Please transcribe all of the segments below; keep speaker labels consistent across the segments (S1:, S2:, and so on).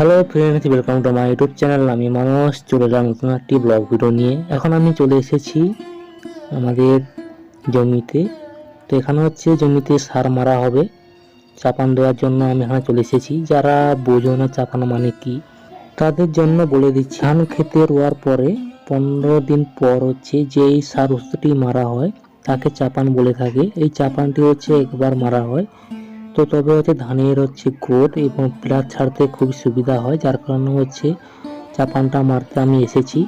S1: Hello friends welcome to my YouTube channel আমি মানুষ চলে এলাম নতুন একটি ব্লগ ভিডিও নিয়ে। এখন আমি চলে এসেছি আমাদের জমিতে। তো এখানে হচ্ছে জমিতে সার মারা হবে। চাপান দেওয়ার জন্য আমি এখানে চলে এসেছি। যারা বোঝো না চাপানো মানে কি, তাদের জন্য বলে দিচ্ছি। ধান খেতে রোয়ার পরে পনেরো দিন পর হচ্ছে যেই সার ওষুধটি মারা হয়, তাকে চাপান বলে থাকে। এই চাপানটি হচ্ছে একবার মারা হয়। তো তবে হচ্ছে ধানের হচ্ছে গোট এবং পিলার ছাড়তে খুবই সুবিধা হয়, যার কারণে হচ্ছে চাপানটা মারতে আমি এসেছি।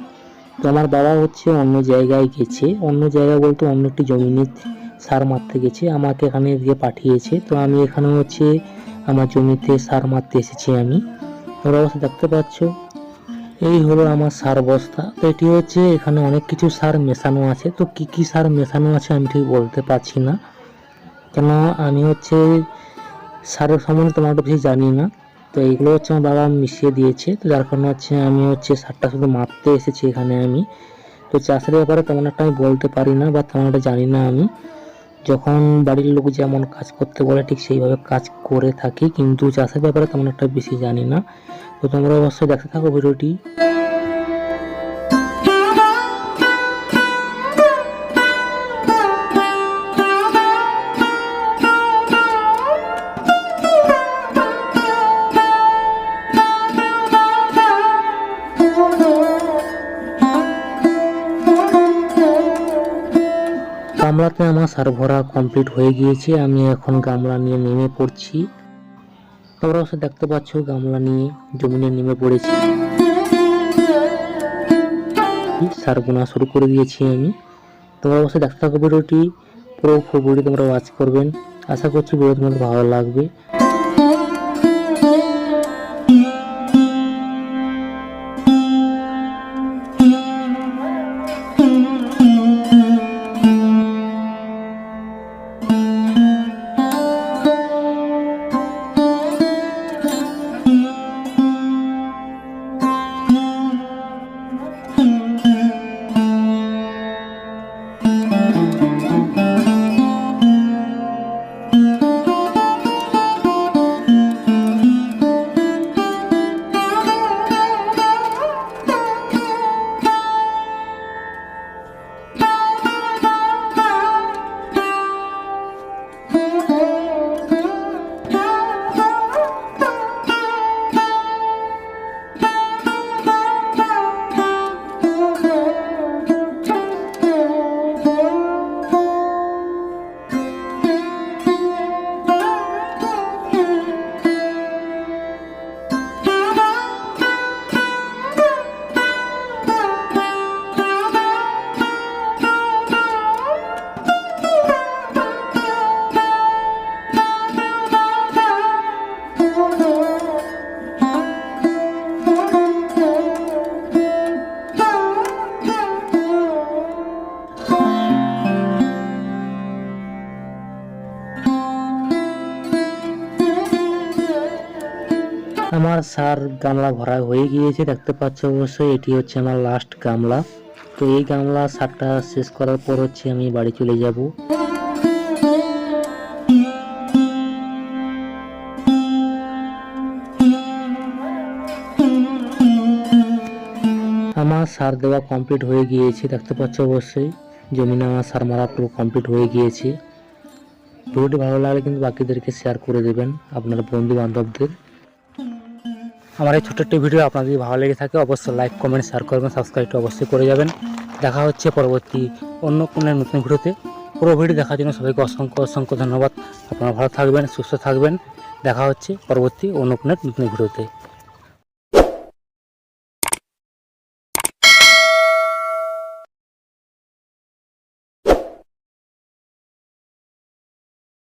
S1: তো আমার বাবা হচ্ছে অন্য জায়গায় গেছে, অন্য জায়গায় বলতে অন্য একটি জমিনে সার মারতে গেছে, আমাকে এখানে দিয়ে পাঠিয়েছে। তো আমি এখানে হচ্ছে আমার জমিতে সার মারতে এসেছি আমি। তোমরা অবশ্য দেখতে পাচ্ছ, এই হলো আমার সার বস্তা। তো এটি হচ্ছে এখানে অনেক কিছু সার মেশানো আছে। তো কি কি সার মেশানো আছে আমি ঠিক বলতে পারছি না। কেন আমি হচ্ছে সারের সম্বন্ধে তোমার বেশি জানি না। তো এইগুলো হচ্ছে আমার বাবা মিশিয়ে দিয়েছে। তো যার কারণে হচ্ছে আমি হচ্ছে সারটা শুধু মাপতে এসেছি এখানে আমি। তো চাষের ব্যাপারে তেমন একটা আমি বলতে পারি না, বা তেমন একটা জানি না আমি। যখন বাড়ির লোক যেমন কাজ করতে বলে, ঠিক সেইভাবে কাজ করে থাকি। কিন্তু চাষের ব্যাপারে তেমন একটা বেশি জানি না। তো তোমরা অবশ্যই দেখতে থাকো ভিডিওটি। গামলাতে আমার সার ভরা কমপ্লিট হয়ে গিয়েছে। আমি এখন গামলা নিয়ে নেমে পড়ছি। তোমরা অবশ্যই দেখতে পাচ্ছ গামলা নিয়ে জমিনে নেমে পড়েছি। সার বোনা শুরু করে দিয়েছি আমি। তোমরা অবশ্যই দেখতে থাকো ভিডিওটি। পুরো ফুল তোমরা ওয়াচ করবেন। আশা করছি ভিডিও তোমাদের ভালো লাগবে। আমার সার গামলা ভরা হয়ে গিয়েছে, দেখতে পাচ্ছ অবশ্যই এটি হচ্ছে আমার লাস্ট গামলা। তো এই গামলা সারটা শেষ করার পর হচ্ছে আমি বাড়ি চলে যাব। আমার সার দেওয়া কমপ্লিট হয়ে গিয়েছে, দেখতে পাচ্ছ অবশ্যই। জমিনে আমার সার মারা পুরো কমপ্লিট হয়ে গিয়েছে। ভিডিওটি ভালো লাগলে কিন্তু বাকিদেরকে শেয়ার করে দেবেন, আপনার বন্ধু বান্ধবদের আমার এই ছোট্ট একটি ভিডিও আপনাদের যদি ভালো লেগে থাকে, অবশ্যই লাইক কমেন্ট শেয়ার করবেন সাবস্ক্রাইবটা অবশ্যই করে যাবেন। দেখা হচ্ছে পরবর্তী অন্য কোনো নতুন ভিডিওতে পুরো ভিডিও দেখার জন্য সবাইকে অসংখ্য অসংখ্য ধন্যবাদ। আপনারা ভালো থাকবেন, সুস্থ থাকবেন। দেখা হচ্ছে পরবর্তী অন্য কোনো নতুন ভিডিওতে